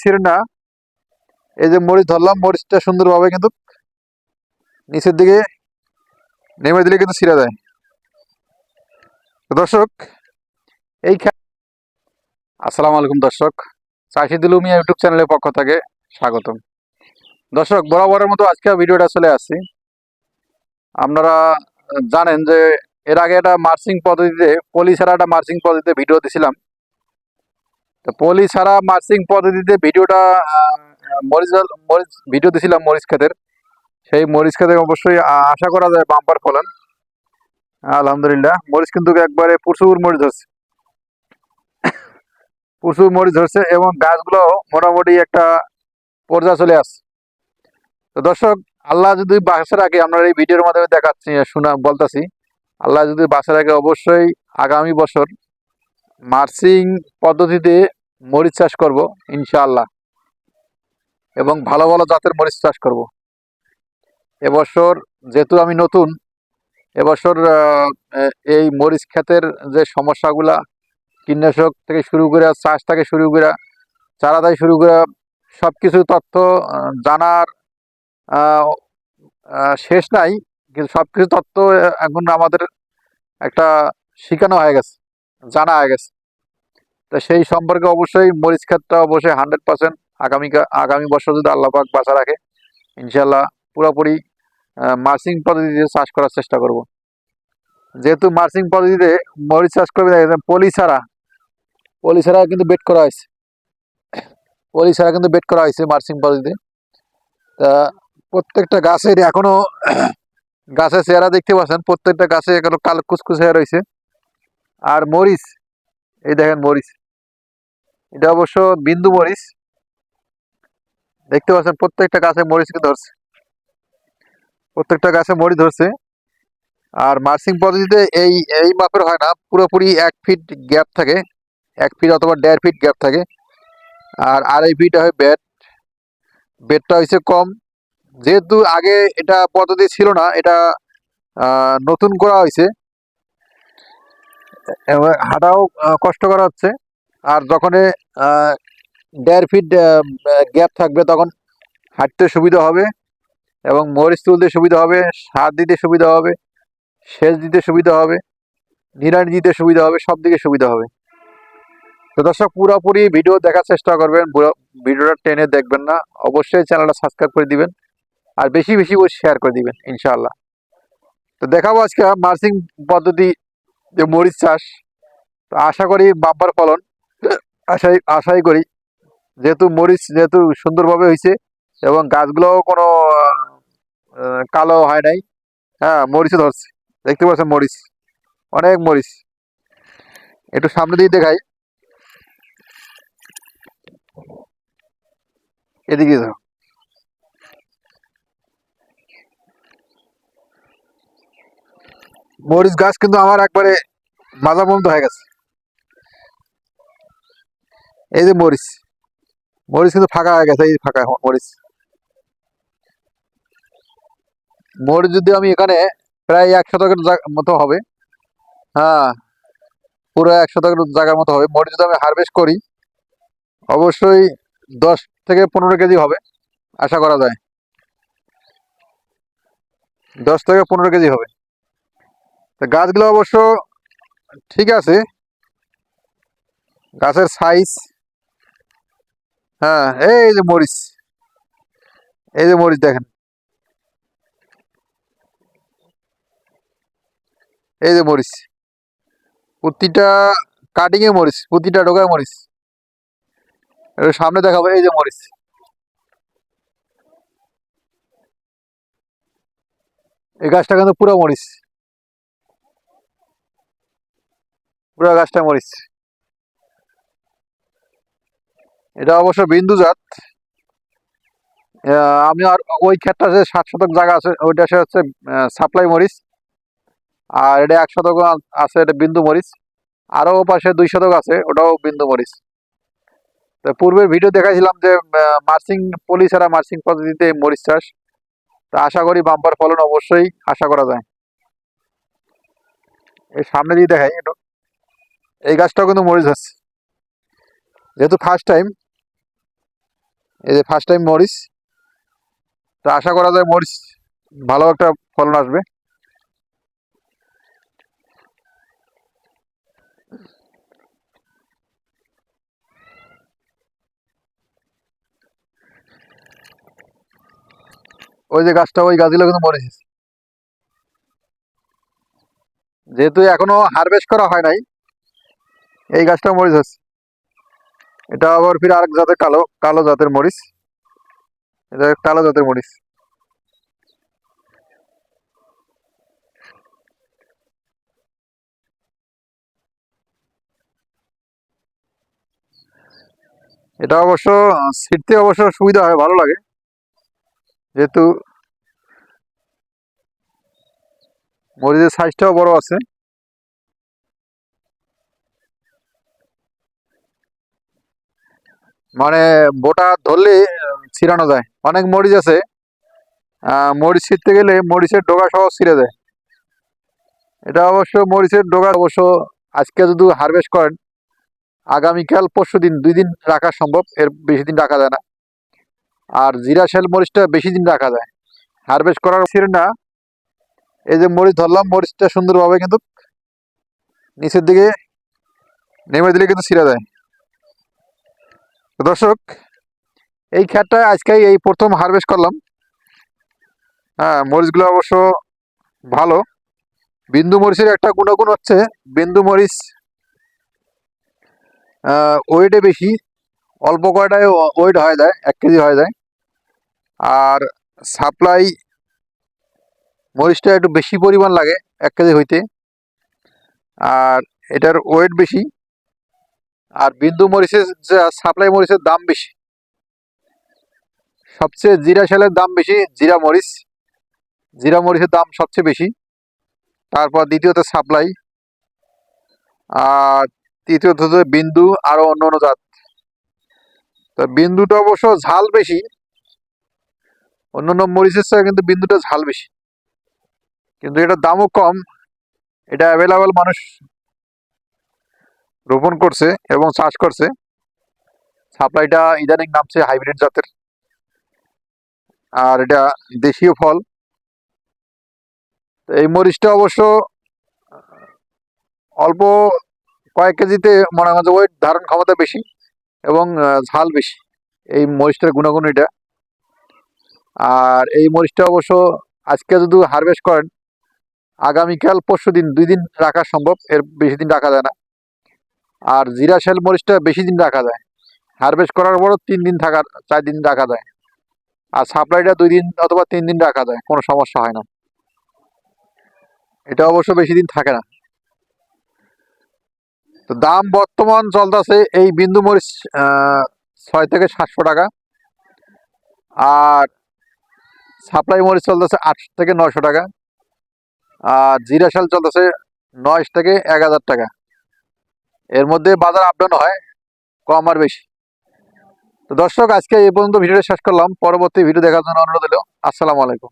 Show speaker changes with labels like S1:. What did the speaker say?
S1: ছিঁড়ে না। এই যে মরিচ ধরলাম, মরিচটা সুন্দরভাবে কিন্তু নিচের দিকে নেমে দিলে কিন্তু ছিঁড়ে যায়। দর্শক, এই আসসালামু আলাইকুম দর্শক। চাষি দিলুমিয়া ইউটিউব চ্যানেলের পক্ষ থেকে স্বাগতম। দর্শক, বরাবরের মতো আজকে ভিডিওটা চলে আসছি। আপনারা জানেন যে এর আগে একটা মার্চিং পদ্ধতিতে, পলি ছাড়া একটা মার্চিং পদ্ধতিতে ভিডিও দিছিলাম। তো পলি ছাড়া মার্চিং পদ্ধতিতে ভিডিওটা মরিচ মরিচ, ভিডিও দিছিলাম মরিচ ক্ষেতের। সেই মরিচ ক্ষেতে অবশ্যই আশা করা যায় বাম্পার ফলন। আলহামদুলিল্লাহ, মরিচ কিন্তু একবারে প্রচুর মরিচ ধরছে। প্রচুর মরিচ ধরছে এবং গাছগুলো মোটামুটি একটা পর্যায়ে চলে আসছে। তো দর্শক, আল্লাহ যদি বাসা আগে আমরা এই ভিডিওর মাধ্যমে দেখাচ্ছি, শোনা, বলতাছি, আল্লাহ যদি বাসা আগে অবশ্যই আগামী বছর মার্চিং পদ্ধতিতে মরিচ চাষ করব, ইনশাআল্লাহ। এবং ভালো ভালো জাতের মরিচ চাষ করব। এবছর যেহেতু আমি নতুন, এবছর এই মরিচ ক্ষেতের যে সমস্যাগুলা, কীটনাশক থেকে শুরু করে চাষ থেকে শুরু করে চারা থেকে শুরু করে সব কিছু তথ্য জানার শেষ নাই, কিন্তু সব কিছু তথ্য এখন আমাদের একটা শিখানো হয়ে গেছে, জানা হয়ে গেছে। তো সেই সম্পর্কে অবশ্যই মরিচ ক্ষেতটা অবশ্যই হান্ড্রেড পার্সেন্ট আগামী আগামী বছর যদি আল্লাহ পাক বাঁচা রাখে ইনশাল্লাহ পুরোপুরি মার্সিং পদ্ধতিতে চাষ করার চেষ্টা করব। যেহেতু মার্সিং পদ্ধতিতে মরিচ চাষ করবে পলি ছাড়া পলি ছাড়া কিন্তু বেড করা হয়েছে। পলি ছাড়া কিন্তু বেড করা হয়েছে মার্সিং পদ্ধতিতে। তা প্রত্যেকটা গাছের এখনও গাছের চেহারা দেখতে পাচ্ছেন, প্রত্যেকটা গাছে এখনও কালো হয়ে রয়েছে। আর মরিচ এই দেখেন মরিচ। এটা অবশ্য বিন্দু মরিচ। দেখতে পাচ্ছেন প্রত্যেকটা গাছে মরিচ ধরছে। প্রত্যেকটা গাছে মরিচ ধরছে। আর মার্সিং পদ্ধতিতে এই এই মাপের হয় না। পুরোপুরি এক ফিট গ্যাপ থাকে। এক ফিট অথবা দেড় ফিট গ্যাপ থাকে। আর আড়াই ফিট হয় বেড। বেডটা হয়েছে কম। যেহেতু আগে এটা পদ্ধতি ছিল না, এটা নতুন করা হয়েছে হাঁটাও আহ, কষ্ট করা হচ্ছে। আর যখন দেড় ফিট গ্যাপ থাকবে তখন হাঁটতে সুবিধা হবে এবং মরিচ তুলতে সুবিধা হবে সার দিতে সুবিধা হবে সেচ দিতে সুবিধা হবে নিরানি দিতে সুবিধা হবে সব দিকে সুবিধা হবে। তো দর্শক পুরোপুরি ভিডিও দেখার চেষ্টা করবেন ভিডিওটা টেনে দেখবেন না। অবশ্যই চ্যানেলটা সাবস্ক্রাইব করে দিবেন আর বেশি বেশি করে শেয়ার করে দিবেন ইনশাআল্লাহ। তো দেখাবো আজকে মার্চিং পদ্ধতি যে মরিচ চাষ আশা করি বাম্পার ফলন, আশাই আশাই করি। যেহেতু মরিচ যেহেতু সুন্দরভাবে হয়েছে এবং গাছগুলোও কোনো কালো হয় নাই হ্যাঁ মরিচে ধরছে। দেখতে পাচ্ছেন মরিচ, অনেক মরিচ। একটু সামনে দিয়ে দেখাই। এদিকে ধরো মরিচ গাছ কিন্তু আমার একবারে মাজা বন্ধ হয়ে গেছে। এই যে মরিচ। মরিচ কিন্তু ফাঁকা হয়ে গেছে, এই ফাঁকা মরিচ। মরিচ যদি আমি এখানে প্রায় এক শতকের মতো হবে হ্যাঁ পুরো এক শতকের জায়গার মতো হবে। মরিচ যদি আমি হারভেস্ট করি, অবশ্যই দশ থেকে পনেরো কেজি হবে, আশা করা যায়। দশ থেকে পনেরো কেজি হবে। তো গাছগুলো অবশ্য ঠিক আছে। গাছের সাইজ হ্যাঁ এই যে মরিচ, এই যে মরিচ দেখেন। এই যে মরিচ, প্রতিটা কাটিং এ মরিচ, প্রতিটা ডোকায় মরিচ। এর সামনে দেখাবো, এই যে মরিচ। এই গাছটা কিন্তু পুরো মরিচ। পুরো গাছটা মরিচ। এটা অবশ্য বিন্দু জাত। আমি আর ওই ক্ষেতটা যে সাত শতক জায়গা আছে, ওইটা সে হচ্ছে সাপ্লাই মরিচ। আর এটা এক শতক আছে, এটা বিন্দু মরিচ। আরও পাশে দুই শতক আছে, ওটাও বিন্দু মরিচ। তো পূর্বের ভিডিও দেখাইছিলাম যে মার্চিং পলি ছাড়া মার্চিং পদ্ধতিতে মরিচ চাষ। তা আশা করি বাম্পার ফলন অবশ্যই আশা করা যায়। এই সামনে দিয়ে দেখাই একটু। এই গাছটাও কিন্তু মরিচ হচ্ছে যেহেতু ফার্স্ট টাইম এই যে ফার্স্ট টাইম মরিচ, তা আশা করা যায় মরিচ ভালো একটা ফলন আসবে। ওই যে গাছটা, ওই গাছগুলো কিন্তু মরে যেহেতু এখনও হারভেস্ট করা হয় নাই এই গাছটা মরিচ হচ্ছে। এটা আবার ফির আরেক জাতের কালো কালো জাতের মরিচ। এটা কালো জাতের মরিচ। এটা অবশ্য ছিটতে অবশ্য সুবিধা হয়, ভালো লাগে। যেহেতু মরিচের সাইজটাও বড় আছে। মানে বোটা ধরলে ছিঁড়ানো যায়। অনেক মরিচ আছে। মরিচ ছিঁড়তে গেলে মরিচের ডোগা সহ ছিঁড়ে যায়। এটা অবশ্য মরিচের ডগা অবশ্য আজকে যদি হারভেস্ট করেন, আগামীকাল পরশু দিন, দুই দিন রাখা সম্ভব, এর বেশি দিন রাখা যায় না। আর জিরা শেল মরিচটা বেশি দিন রাখা যায়। হারভেস্ট করার ছিঁড়ে না। এই যে মরিচ ধরলাম, মরিচটা সুন্দরভাবে কিন্তু নিচের দিকে নেমে দিলে কিন্তু ছিঁড়ে যায়। দর্শক, এই ক্ষেতটা আজকে এই প্রথম হারভেস্ট করলাম। হ্যাঁ মরিচগুলো অবশ্য ভালো। বিন্দু মরিচের একটা গুণাগুণ হচ্ছে, বিন্দু মরিচ ওয়েটে বেশি, অল্প কয়টায় ওয়েট হয়ে যায়, এক কেজি হয়ে যায়। আর সাপ্লাই মরিচটা একটু বেশি পরিমাণ লাগে, এক কেজি হইতে। আর এটার ওয়েট বেশি। আর বিন্দু মরিচের সাপ্লাই মরিচের দাম বেশি। সবচেয়ে জিরা শালের দাম বেশি, জিরা মরিচ। জিরা মরিচের দাম সবচেয়ে বেশি। তারপর দ্বিতীয়ত সাপ্লাই আর তৃতীয়ত হচ্ছে বিন্দু, আরও অন্য অন্য জাত। তো বিন্দুটা অবশ্য ঝাল বেশি। অন্য অন্য মরিচের চেয়ে কিন্তু বিন্দুটা ঝাল বেশি। কিন্তু এটার দামও কম। এটা অ্যাভেলেবেল মানুষ রোপণ করছে এবং চাষ করছে। সাপ্লাইটা ইদানিং নামছে হাইব্রিড জাতের। আর এটা দেশীয় ফল। এই মরিচটা অবশ্য, অল্প কয়েক কেজিতে মনে হয় ওয়েট ধারণ ক্ষমতা বেশি এবং ঝাল বেশি। এই মরিচটার গুণাগুণ এটা। আর এই মরিচটা অবশ্য আজকে যদি হারভেস্ট করেন, আগামীকাল পরশু দিন দুই দিন রাখা সম্ভব। এর বেশি দিন রাখা যায় না। আর জিরা শেল মরিচটা বেশি দিন রাখা যায়। হারভেস্ট করার পরও তিন দিন থাকার, চার দিন রাখা যায়। আর সাপ্লাইটা দুই দিন অথবা তিন দিন রাখা যায়, কোনো সমস্যা হয় না। এটা অবশ্য বেশি দিন থাকে না। তো দাম বর্তমান চলতেছে এই বিন্দু মরিচ ছয় থেকে সাতশো টাকা। আর সাপ্লাই মরিচ চলতেছে আটশো থেকে নয়শো টাকা। আর জিরা শাল চলতেছে নয় থেকে এক হাজার টাকা। এর মধ্যে বাজার আপডাউন হয়, কম আর বেশি। তো দর্শক, আজকে এই পর্যন্ত ভিডিওটা শেষ করলাম। পরবর্তী ভিডিও দেখার জন্য অনুরোধ হলো আসসালামু আলাইকুম।